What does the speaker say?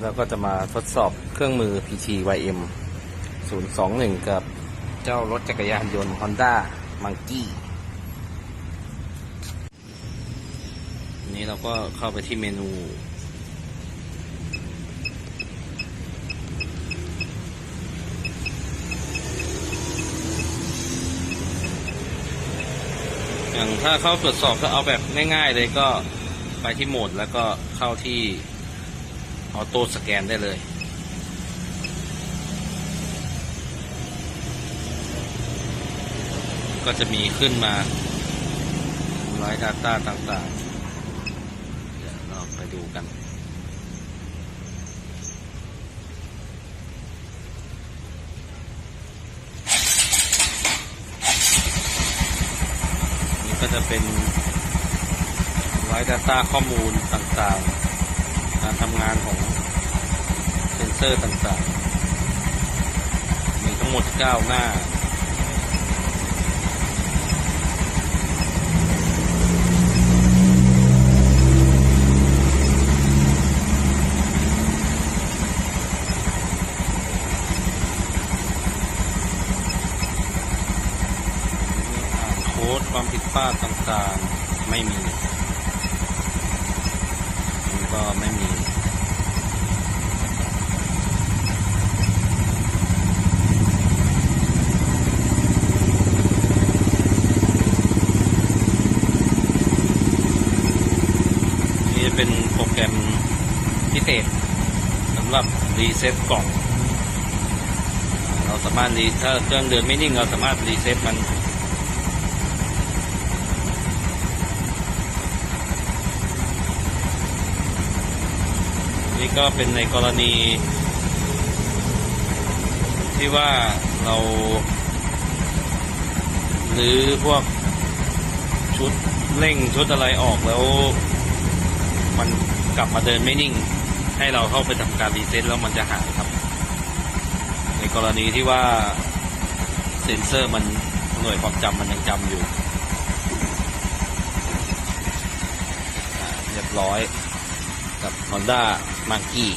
นี้เราก็จะมาทดสอบเครื่องมือ PTYM 021 กับเจ้ารถจักรยานยนต์ Honda Monkey นนี้เราก็เข้าไปที่เมนู อย่างถ้าเข้าตรวจสอบก็เอาแบบง่าย ๆ เลยก็ไปที่โหมดแล้วก็เข้าที่ ออโต้สแกนได้เลย ก็จะมีขึ้นมาไลน์ Data ต่างๆ เดี๋ยวเราไปดูกันก็จะเป็นไลน์ Data ข้อมูลต่างๆ การทำงานของเซนเซอร์ต่างๆ มีทั้งหมด 9 หน้าอ่านโค้ดความผิดพลาดต่างๆ ไม่มี นี่ก็ไม่มีนี่จะเป็นโปรแกรมพิเศษสำหรับรีเซ็ตกล่อง เราสามารถรีถ้าเครื่องเดินไม่นิ่งเราสามารถรีเซ็ตมัน นี่ก็เป็นในกรณี ที่ว่าเราหรือพวกชุดเร่งชุดอะไรออกแล้ว มันกลับมาเดินไม่นิ่ง ให้เราเข้าไปทำการรีเซ็ตแล้วมันจะหายครับ ในกรณีที่ว่าเซ็นเซอร์มันหน่วยความจำมันยังจำอยู่เรียบร้อย กับ Honda Monkey